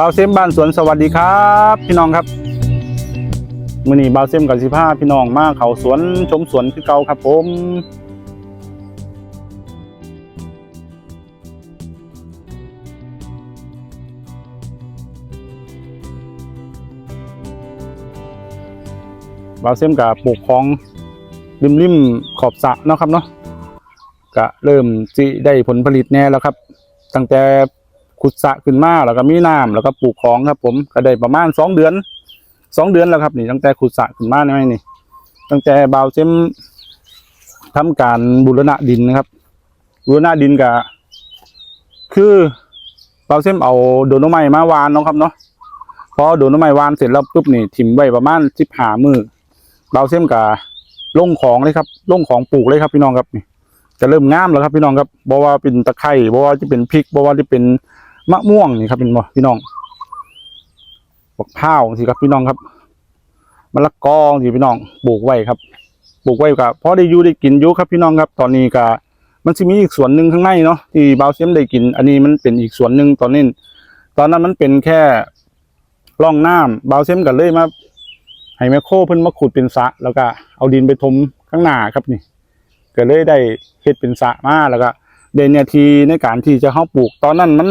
บาวเซมบ้านสวนสวัสดีครับ พี่น้องครับมื้อนี้บาวเซมกับสิพาพี่น้องมาเขาสวนชมสวนคือเก่าครับผมบาวเซมกับปลูกของริมริมขอบสระเนาะครับเนาะก็เริ่มสิได้ผลผลิตแน่แล้วครับ ตั้งแต่ ขุดสะขึ้นมาแล้วก็มีน้ำแล้วก็ปลูกของครับ ผมก็ได้ประมาณสองเดือนสองเดือนแล้วครับนี่ตั้งแต่ขุดสะขึ้นมานี่นี่ ตั้งแต่บาวเซมทำการบูรณะดินนะครับ บูรณะดินก็คือบาวเซมเอาโดนไม้มาวานเนาะครับเนาะพอโดนไม้วานเสร็จแล้วปุ๊บนี่ถิ่มไว้ประมาณสิบหามือบาวเซมก็ลงของเลยครับลงของปลูกเลยครับพี่น้องครับนี่จะเริ่มงามแล้วครับพี่น้องครับบอกว่าเป็นตะไคร้บอกว่าจะเป็นพริกบอกว่าจะเป็น มะม่วงนี่ครับเป็นบ่พี่น้องบักพร้าวสิครับพี่น้องครับมะละกอสิพี่น้องปลูกไว้ครับปลูกไว้ก็พอได้อยู่ได้กินอยู่ครับพี่น้องครับ ตอนนี้ก็มันจะมีอีกส่วนหนึ่งข้างในเนาะที่บาวเซียมได้กิน อันนี้มันเป็นอีกส่วนหนึ่งตอนนี้ ตอนนั้นมันเป็นแค่ร่องน้ำบาวเซียมก็เลยมาให้แมคโครเพิ่นมาขุดเป็นสะแล้วก็เอาดินไปถมข้างหน้าครับนี่ก็เลยได้เฮ็ดเป็นสะมาแล้วก็ได้เนี่ยทีในการที่จะเข้าปลูก ตอนนั้นมัน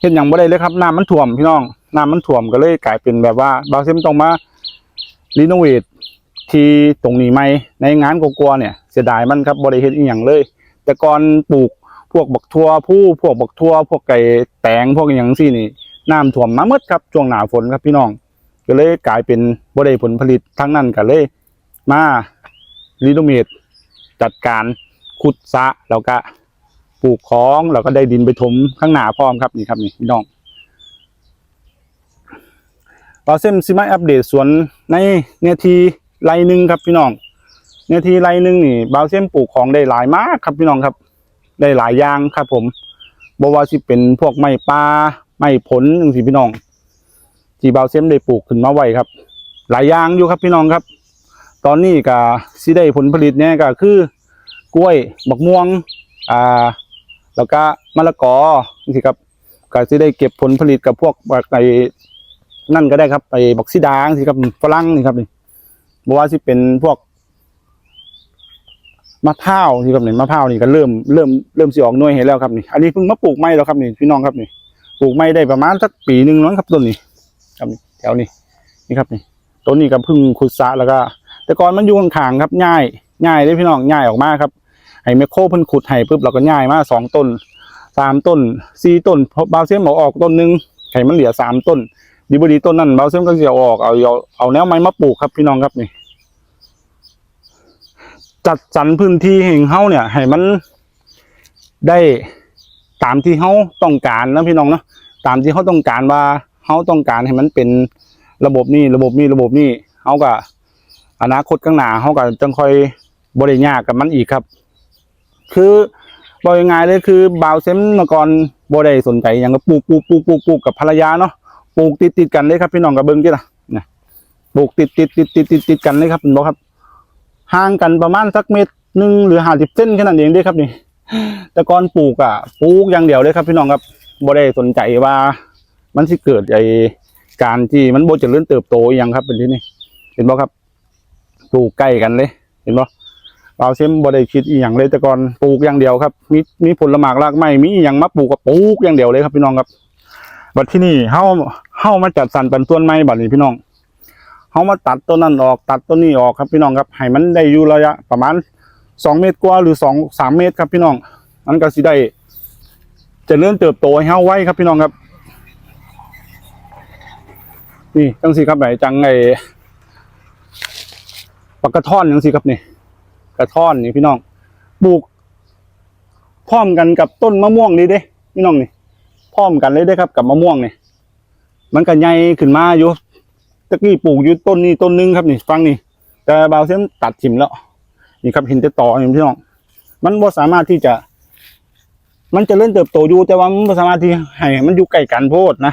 เฮ็ดหยังบ่ได้เลยครับน้ำมันท่วมพี่น้องน้ำมันท่วมก็เลยกลายเป็นแบบว่าบางเส้นต้องมารีโนเวทที่ตรงนี้ใหม่ในงานกกลัวเนี่ยเสียดายมันครับบ่ได้เฮ็ดอีหยังเลย แต่ก่อนปลูกพวกบักทั่วผู้พวกบักทั่วพวกไก่แตงพวกอย่างซี่นี่น้ำท่วมมาหมดครับช่วงหนาฝนครับพี่น้อง ก็เลยกลายเป็นบ่ได้ผลผลิตทั้งนั้นก็เลยมารีโนเวทจัดการขุดสระแล้วก็ ปลูกของแล้วก็ได้ดินไปถมข้างหน้าพร้อมครับนี่ครับนี่พี่น้องปอเซมซิมาอัปเดตสวนในเนทีไรหนึ่งครับพี่น้องเนทีไรหนึ่งนี่บาวเซมปลูกของได้หลายมากครับพี่น้องครับ ได้หลายอย่างครับ ผมบว่าสิเป็นพวกไม้ปลาไม้ผลจังสิพี่น้องที่บาวเซมได้ปลูกขึ้นมาไว้ครับ หลายอย่างอยู่ครับพี่น้องครับ ตอนนี้ก็สิได้ผลผลิตเนี่ยก็คือกล้วยบักม่วงอ่า แล้วก็มะละกอนี่ครับก็สิได้เก็บผลผลิตกับพวกไอ้นั่นก็ได้ครับไอ้บักซีดางสิครับฝรั่งนี่ครับนี่บอกว่าสิเป็นพวกมะพร้าวนี่ครับนี่มะพร้าวนี่ก็เริ่มเริ่มเริ่มสิออกหน่วยเห็นแล้วครับนี่ อันนี้เพิ่งมาปลูกไม้แล้วครับนี่พี่น้องครับนี่ปลูกไม้ได้ประมาณสักปีหนึ่งแล้วครับต้นนี้ครับนี่แถวนี้นี่ครับนี่ต้นนี้ก็เพิ่งขุดสะแล้วก็ แต่ก่อนมันอยู่ข้างๆครับง่ายง่ายเลยพี่น้องง่ายออกมาครับ ให้แมคโครเพิ่นขุดให้ปุ๊บเราก็ง่ายมาสองต้นสามต้นสี่ต้นเพราะบาวเซียมบอกออกต้นหนึงให้มันเหลือสามต้นดีบดีต้นนั้นบาวเซียมก็จะเอออกเอาเอาเอาแนวไม้มาปลูกครับพี่น้องครับนี่ จัดสรรพื้นที่แห่งเฮาเนี่ย ให้มันได้ตามที่เฮาต้องการนะพี่น้องเนาะตามที่เฮาต้องการว่าเฮาต้องการให้มันเป็นระบบนี้ระบบนี้ระบบนี้เฮาก็อนาคตข้างหน้าเขาก็จังค่อยบริยากกับมันอีกครับ คือบอกยังไงเลยคือบาวเซมเมื่อก่อนบ่ได้สนใจอย่างก็ปลูกปลูกปลูกปลูกปลูกกับภรรยาเนาะปลูกติดติดกันเลยครับพี่น้องกับเบิ้งที่ละนะปลูกติดติดติดติดติดติดกันเลยครับเป็นบอกครับ ห่างกันประมาณสักเมตรหนึ่งหรือห้าสิบเซนแค่นั้นเองเด้ครับนี่แต่ก่อนปลูกอะปลูกอย่างเดียวเลยครับ พี่น้องครับบ่ได้สนใจว่ามันสิเกิดไอการที่มันบ่เจริญเติบโตอย่างครับเป็นที่นี่เห็นบ่ครับปลูกใกล้กันเลย เห็นปะ เปล่าเซมบ่ได้คิดอีหยังเลยแต่ก่อนปลูกอย่างเดียวครับ มีมีผลหมากรากไม้มีอหยังมาปลูกก็ปลูกอย่างเดียวเลยครับ พี่น้องครับบัดที่นี่เฮาเฮามาจัดสรรปันส่วนไม้บัดนี้พี่น้องเฮามาตัดต้นนั้นออกตัดต้นนี้ออกครับพี่น้องครับให้มันได้อยู่ระยะประมาณสองเมตรกว่าหรือสองสามเมตรครับพี่น้องมันก็สิได้จะเริ่มเติบโตให้เฮาไว้ครับพี่น้องครับ นี่จังสิครับไหนจังไงปากกระท่อนยังสิครับนี่ กระท่อนนี่พี่น้องปลูก พร้อมกันกับต้นมะม่วงนี่เด้พี่น้องนี่พร้อมกันเลยเด้ครับ กับมะม่วงนี่มันก็ใหญ่ขึ้นมาอยู่ตะกี้ปลูกอยู่ต้นนี้ต้นหนึงครับนี่ฟังนี่แต่บาวเส้นตัดถิ่มแล้ว นี่ครับเห็นแต่ต่อนี่พี่น้องมันบ่สามารถที่จะ มันจะเริ่มเติบโตอยู่แต่ว่ามันบ่สามารถที่ให้มันอยู่ใกล้กันโพดนะ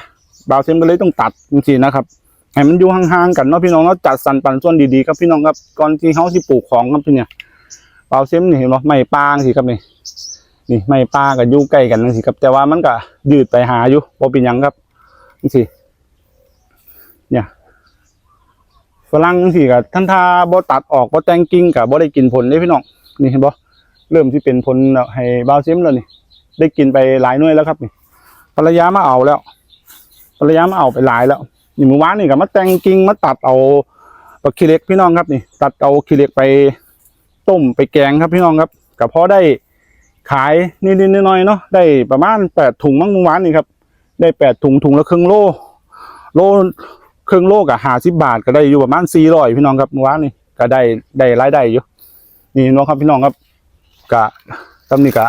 บาวเส้นก็เลยต้องตัดจริงๆนะครับให้มันอยู่ห่างๆกันเนาะพี่น้องเนาะจัดสรรปันส่วนดีๆครับพี่น้องครับก่อนที่เขาสิปลูกของครับพี่เนี่ย เปล่าเซมนี่เห็นบ่ไม้ปางสิครับนี่นี่ไม้ปางกับอยู่ใกล้กันนั่นสิครับ แต่ว่ามันก็ยืดไปหาอยู่บ่เป็นยังครับนี่สิเนี่ยฝรั่งสิกับท่านทาบ่ตัดออกบ่แตงกิ่งกับบ่ได้กินผลเด้พี่น้องนี่เห็นบ่เริ่มที่เป็นผลแล้วให้บาวซิมแล้วนี่ ได้กินไปหลายหน่วยแล้วครับนี่ภรรยามาเอาแล้วภรรยามาเอาไปหลายแล้วนี่เมื่อวานนี่ก็มาแตงกิ่งมาตัดเอาปักขี้เล็กพี่น้องครับนี่ ตัดเอาขี้เล็กไป ต้มไปแกงครับพี่น้องครับก็พอได้ขายนิดๆหน่อยๆเนาะได้ประมาณแปดถุงมั้งเมื่อวานนี่ครับได้แปดถุงถุงละครึ่งโลโลครึ่งโลกับห้าสิบบาทก็ได้อยู่ประมาณสี่ร้อยพี่น้องครับเมื่อวานนี่ก็ได้ได้รายได้อยู่นี่น้องครับพี่น้องครับกะตำนี้กะ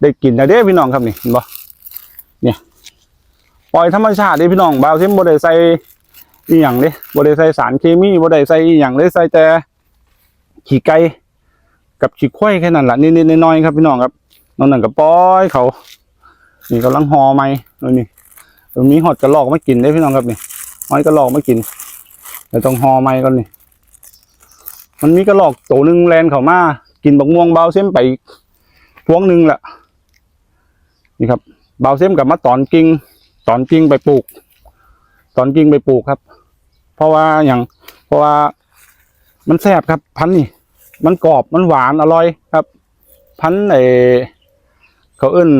ได้กินนะเด้พี่น้องครับนี่เห็นบ่เนี่ยปล่อยธรรมชาติเด้พี่น้องบาวเทมบ่ได้ใส่อีหยังเด้บ่ได้ใส่สารเคมีบ่ได้ใส่อีหยังเลยใส่แต่ ขี้ไก่กับขี้ควายแค่นั้นล่ะนิดๆน้อยๆครับพี่น้องครับนอกนั้นก็ปล่อยเขา นี่กำลังห่อไหมนี่นี่มีหอดกระลอกมากินได้พี่น้องครับนี่หอยกระลอกมากินเดี๋ยวต้องห่อไหมก่อนนี่มันมีกระลอกตัวหนึ่งแลนเขามากินบักม่วงเบาเส้นไปพวงหนึ่งแหละนี่ครับเบาเส้นกับมาตอนกิ่งตอนกิ่งไปปลูก ตอนกิ่งไปปลูกครับ เพราะว่าอย่างเพราะว่ามันแซบครับพันนี่ มันกรอบมันหวานอร่อยครับ พันไอเขาเอิ้น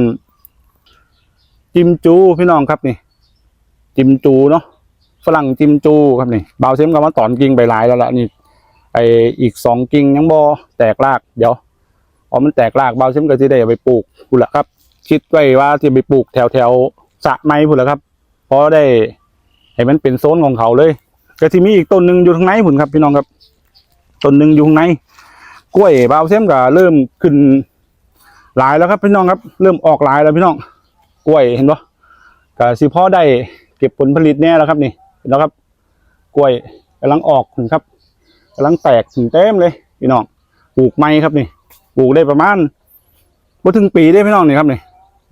จิมจูพี่น้องครับนี่ จิมจูเนาะฝรั่งจิมจูครับนี่เบาเซมกับมาตอนกิ่งไปหลายแล้วล่ะนี่ไออีกสองกิ่งยังบอแตกรากเดี๋ยวพอมันแตกรากเบาเซมก็จะได้ไปปลูกพุ่นละครับ คิดไว้ว่าจะไปปลูกแถวแถวสะไม้พุ่นละครับเพราะได้ให้มันเป็นโซนของเขาเลย ก็ที่มีอีกต้นหนึ่งอยู่ทางในพุ่นครับพี่น้องครับต้นหนึ่งอยู่ข้างใน กล้วยบาวเซมก็เริ่มขึ้นหลายแล้วครับพี่น้องครับ เริ่มออกหลายแล้วพี่น้อง กล้วยเห็นปะก็สิพ่อได้เก็บผลผลิตแน่แล้วครับนี่เห็นแล้วครับ กล้วยกำลังออกครับกำลังแตกถึงเต็มเลยพี่น้องปลูกไม้ครับนี่ปลูกได้ประมาณบ่ถึงปีได้พี่น้องนี่ครับนี่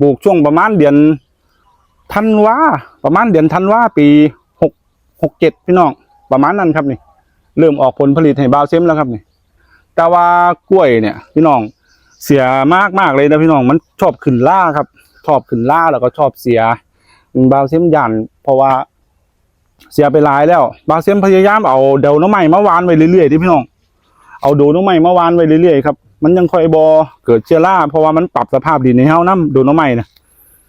ปลูกช่วงประมาณเดือนธันวาประมาณเดือนธันวาปีหกหกเจ็ดพี่น้องประมาณนั้นครับนี่ เริ่มออกผลผลิตให้บาวเซมแล้วครับนี่ แต่ว่ากล้วยเนี่ย พี่น้องเสียมากมากเลยนะพี่น้องมันชอบขึ้นล่าครับ ชอบขึ้นล่าแล้วก็ชอบเสียบาวเซมยันเพราะว่าเสียไปหลายแล้ว บาวเซมพยายามเอาเดวน้ำใหม่มาวานไว้เรื่อยๆที่พี่น้องเอาโดน้ำใหม่มาวานไว้เรื่อยๆครับมันยังค่อยบอเกิดเชื้อราเพราะว่ามันปรับสภาพดินในเฮาน้ำโดน้ำใหม่นะ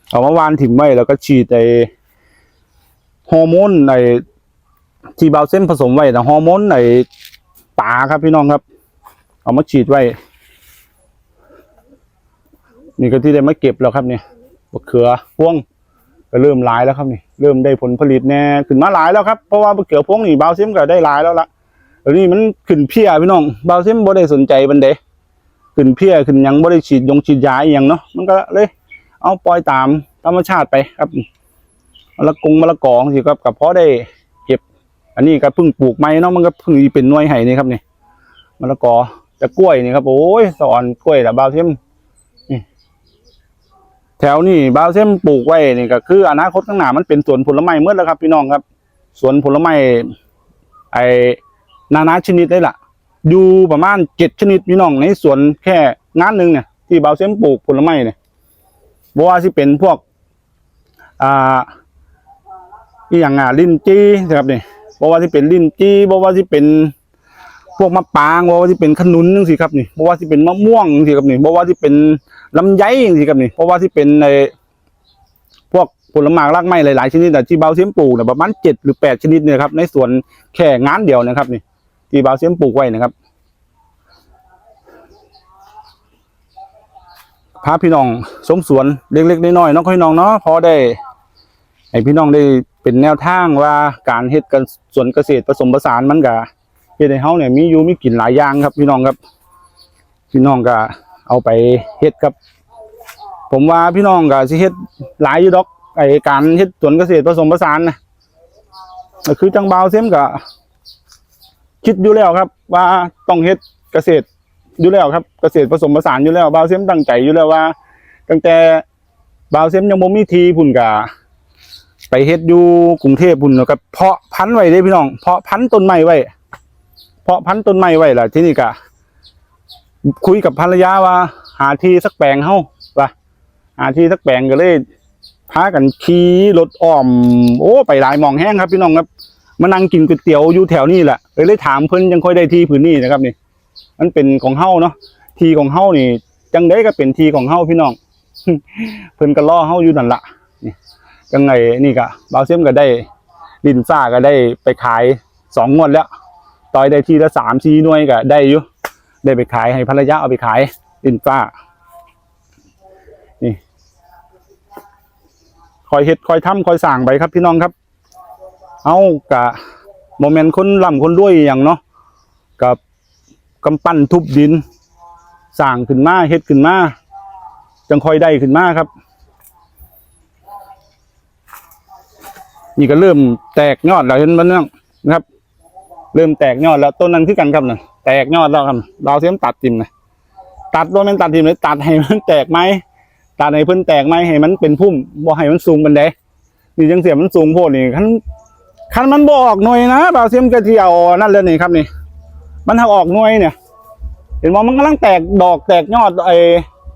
เอามาวานถิ่มไว้แล้วก็ฉีดไอฮอร์โมนไอที่บาวเซมผสมไว้นะฮอร์โมนไอตาครับพี่น้องครับ เอามาฉีดไว้ นี่ก็ที่ได้มาเก็บแล้วครับเนี่ยมะเขือพวงก็เริ่มหลายแล้วครับนี่เริ่มได้ผลผลิตแน่ขึ้นมาหลายแล้วครับเพราะว่ามะเขือพวงนี่เบาซิมก็ได้หลายแล้วละแล้วนี่มันขึ้นเพี้ยพี่น้องเบาซิมบ่ได้สนใจบันเดขึ้นเพี้ยขึ้นยังบ่ได้ฉีดยงฉีดยาอย่างเนาะมันก็เลย เอาปล่อยตามธรรมชาติไปครับมะละกงมะละกอสิครับกับพอได้เก็บ อันนี้ก็เพิ่งปลูกใหม่เนาะมันก็เพิ่งเป็นหน่วยไห้นี่ครับนี่มะละกอ แต่กล้วยนี่ครับ โอ้ยสอนกล้วยแต่บาวซิมแถวนี้บาวเซมปลูกไว้นี่ก็คือ อนาคตข้างหน้ามันเป็นสวนผลไม้เมื่อแล้วครับ พี่น้องครับ สวนผลไม้ไอนานาชนิดได้ละอยู่ประมาณเจ็ดชนิดพี่น้องในสวนแค่งานหนึ่งเนี่ยที่บาวเซมปลูกผลไม้เนี่ยบ่ว่าที่เป็นพวก อ่าอีอย่างอะลิ้นจี้นะครับนี่บ่ว่าที่เป็นลิ้นจี้บ่ว่าที่เป็น พวกมะปางบ่ว่าที่เป็นขนุนนึงสิครับนี่บ่ว่าที่เป็นมะม่วงจังสิครับนี่บ่ว่าที่เป็นลำไยจังสิครับนี่เพราะว่าที่เป็นในพวกผลไม้รากไม้หลายๆชนิดน่ที่เบาเสียมปลูกเนี่ยประมาณเจ็ดหรือแปดชนิดเนี่ยครับในสวนแค่งานเดียวนะครับนี่ที่เบาเสียมปลูกไว้นะครับพาพี่น้องสมสวนเล็กๆน้อยๆน้องพี่น้องเนาะพอได้ให้พี่น้องได้เป็นแนวทางว่าการเฮ็ดกันสวนเกษตรผสมผสานมันก็ เฮ็ดให้เฮาเนี่ยมีอยู่มีกินหลายอย่างครับ พี่น้องครับ พี่น้องก็เอาไปเฮ็ดครับ ผมว่าพี่น้องก็สิเฮ็ดหลายอยู่ดอกไอ้การเฮ็ดสวนเกษตรผสมผสานนะก็คือจังบาวเซมก็คิดอยู่แล้วครับ ว่าต้องเฮ็ดเกษตรอยู่แล้วครับ เกษตรผสมผสานอยู่แล้วบาวเซมตั้งใจอยู่แล้วว่า ตั้งแต่บาวเซมยังบ่มีทีพุ่นก็ไปเฮ็ดอยู่กรุงเทพพุ่นแล้วก็เพาะพันธุ์ไว้เด้พี่น้องเพาะพันธุ์ต้นไม้ไว้ เพาะพันธุ์ต้นไม้ไว้ล่ะที่นี่ก็คุยกับภรรยาว่า หาที่สักแปลงเฮ้าว่าหาที่สักแปลงก็เลยพากันขี่รถอ้อม โอ้ ไปหลายมองแห้งครับพี่น้องครับมานั่งกินก๋วยเตี๋ยวอยู่แถวนี้แหละเลยถามเพิ่นยังค่อยได้ที่พื้นนี่นะครับนี่มันเป็นของเฮ้าเนาะที่ของเฮ้านี่ จังได้ก็เป็นที่ของเฮ้าพี่น้องเพิ่นก็ล่อเฮ้าอยู่นั่นละนี่จังไงนี่ก็บาวเซียมก็ได้ลินซ่าก็ได้ไปขายสองงวดแล้ว ต่อยได้ทีละสามสี่หน่วยก็ได้อยู่ได้ไปขายให้ภรรยาเอาไปขายลินซ่านี่คอยเฮ็ดคอยทำคอยสั่งไปครับพี่น้องครับ เอากะโมเมนต์คนร่ำคนรวยอย่างเนาะกับกำปั้นทุบดินสร้างขึ้นมาเฮ็ดขึ้นมาจังคอยได้ขึ้นมาครับ นี่ก็เริ่มแตกยอดแล้วเห็นมันยังนะครับ เริ่มแตกยอดแล้วต้นนั้นคือกันครับน่ะแตกยอดแล้วครับเราเสียมตัดทิมนะตัดโดยมันตัดทิมเลยตัดให้มันแตกไหมตัดให้เพิ่นแตกไหมให้มันเป็นพุ่มบ่ให้มันสูงบันไดนี่จังเสียมันสูงโพดนี่คันคันมันบ่ออกหน่วยนะบ่าวเสียมก็ที่เอานั่นเลยนี่ครับนี่ มันหักออกหน่วยเนี่ย เห็นว่ามันกำลังแตกดอกแตกยอดไอ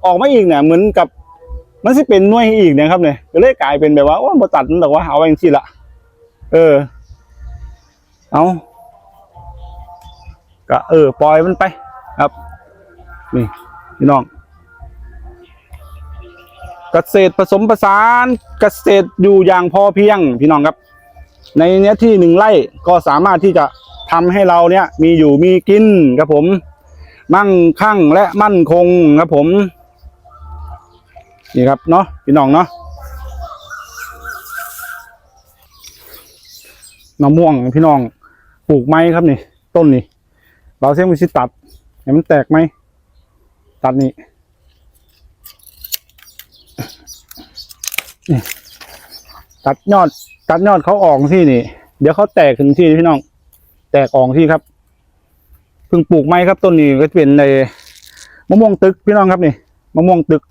ออกมาอีกเนี่ยเหมือนกับมันสิเป็นหน่วยอีกเนี่ยครับเนี่ยก็เลยกลายเป็นแบบว่าโอ้บ่ตัดมันหรอกว่าเอาไว้องที่ละเออ เอา ก็เออปล่อยมันไปครับนี่พี่น้องเกษตรผสมผสานเกษตรอยู่อย่างพอเพียงพี่น้องครับ ในเนื้อที่หนึ่งไร่ก็สามารถที่จะทำให้เราเนี่ยมีอยู่มีกินครับผม มั่งคั่งและมั่นคงครับผมนี่ครับเนาะพี่น้องเนาะมะม่วงพี่น้องปลูกไม้ครับนี่ ต้นนี่ เราเส้นมือชิตัดให้มันแตกไหม ตัดนี่นี่ตัดยอด ตัดยอดเขาออกที่นี่ เดี๋ยวเขาแตกถึงที่พี่น้อง แตกออกที่ครับเพิ่งปลูกไม้ครับต้นนี้ก็จะเป็นในมะม่วงตึกพี่น้องครับนี่มะม่วงตึก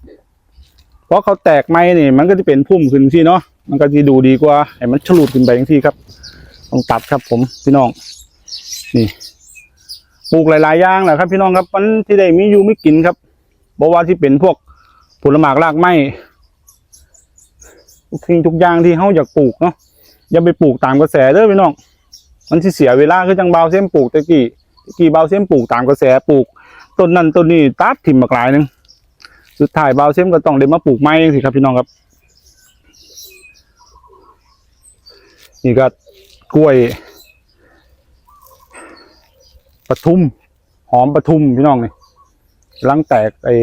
เพราะเขาแตกไม้นี่ มันก็จะเป็นพุ่มขึ้นที่เนาะมันก็จะดูดีกว่าให้มันฉลุดขึ้นไปอย่างที่ครับ ต้องตัดครับผมพี่น้อง นี่ ปลูกหลายๆอย่างแหละครับ พี่น้องครับมันที่ได้มีอยู่ไม่กินครับบอกว่าที่เป็นพวกผลไม้รากไม้ทุกสิ่งทุกอย่างที่เขาอยากปลูกเนาะอย่าไปปลูกตามกระแสเด้อพี่น้อง มันสิเสียเวลาคือจังเบาเส้นปลูกตะกี้ตะกี้เบาเส้นปลูกตามกระแสปลูกต้นนั้นต้นนี้ตัดถิ่มมากหลายหนึงสุดท้ายเบาเส้นก็ต้องเดินมาปลูกไม้สิครับพี่น้องครับ นี่ก็กล้วย ปทุมหอมปทุมพี่น้องนี่กำลังแตกไอ้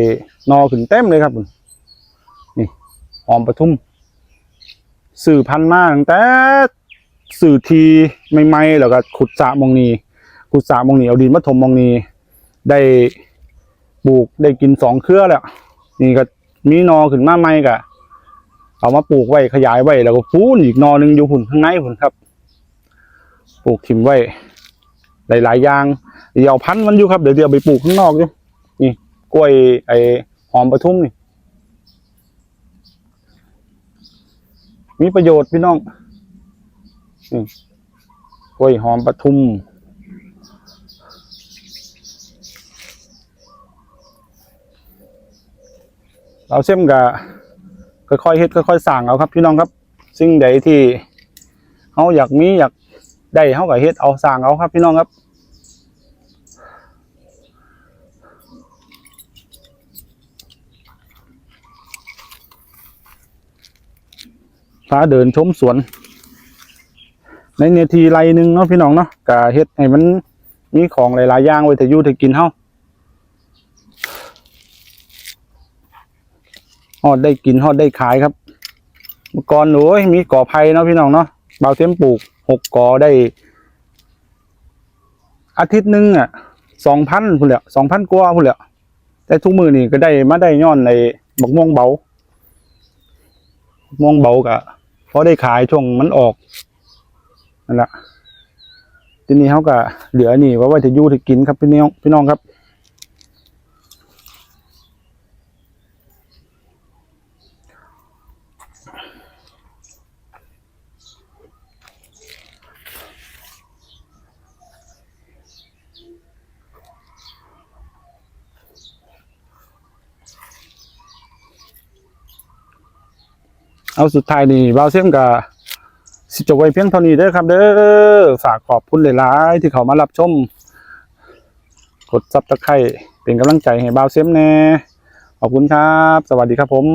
นอขึ้นเต็มเลยครับนี่หอมปทุม สื่อพันธุ์มากตั้งแต่สื่อทีใหม่ๆแล้วก็ขุดสระมองนีขุดสระมองนีเอาดินมาถมมองนีได้ปลูกได้กินสองเครือแล้วนี่ก็มีนอขึ้นมาใหม่ก็เอามาปลูกไว้ขยายไว้แล้วก็ฟูนอีกนอหนึ่งอยู่หุ่นข้างในหุ่นครับ ปลูกถิ่มไว้หลายๆอย่าง เดี๋ยวพันมันอยู่ครับเดี๋ยวเดี๋ยวไปปลูกข้างนอกอยู่นี่กล้วยไอ้หอมปทุมนี่ มีประโยชน์พี่น้องนี่กล้วยหอมปทุมเราเชื่อมกับค่อยๆเฮ็ดค่อยๆสั่งเอาครับ พี่น้องครับ สิ่งใดที่เขาอยากมีอยากได้เขาก็เฮ็ดเอาสั่งเอาครับ พี่น้องครับ พาเดินชมสวน ในเนทีไรหนึ่งเนาะพี่น้องเนาะกะเฮ็ดให้มันมีของหลายๆอย่างไว้ถ้าอยู่ถ้ากินเฮาฮอดได้กินฮอดได้ขายครับเมื่อก่อนโอ้ยมีก่อไผ่เนาะพี่น้องเนาะบาวเทียมปลูกหกก่อได้ อาทิตย์หนึ่งอะสองพันพุ่นแหละสองพันกว่าพุ่นแหละแต่ทุกมือนี่ก็ได้มาได้ย้อนในบักม่วงเบาม่วงเบากะ อได้ขายช่วงมันออกนั่นแหละทีนี้เขาก็เหลือนี่ว่าไว้จะยู่ที่กินครับพี่น้องพี่น้องครับ เอาสุดท้ายนี่บาวเซียมกับสิจบไว้เพียงเท่านี้เด้อครับเด้อฝากขอบคุณหลายๆที่เขามารับชม กดซับตะไคร้เป็นกำลังใจให้บ่าวเซมแน่ขอบคุณครับ สวัสดีครับผม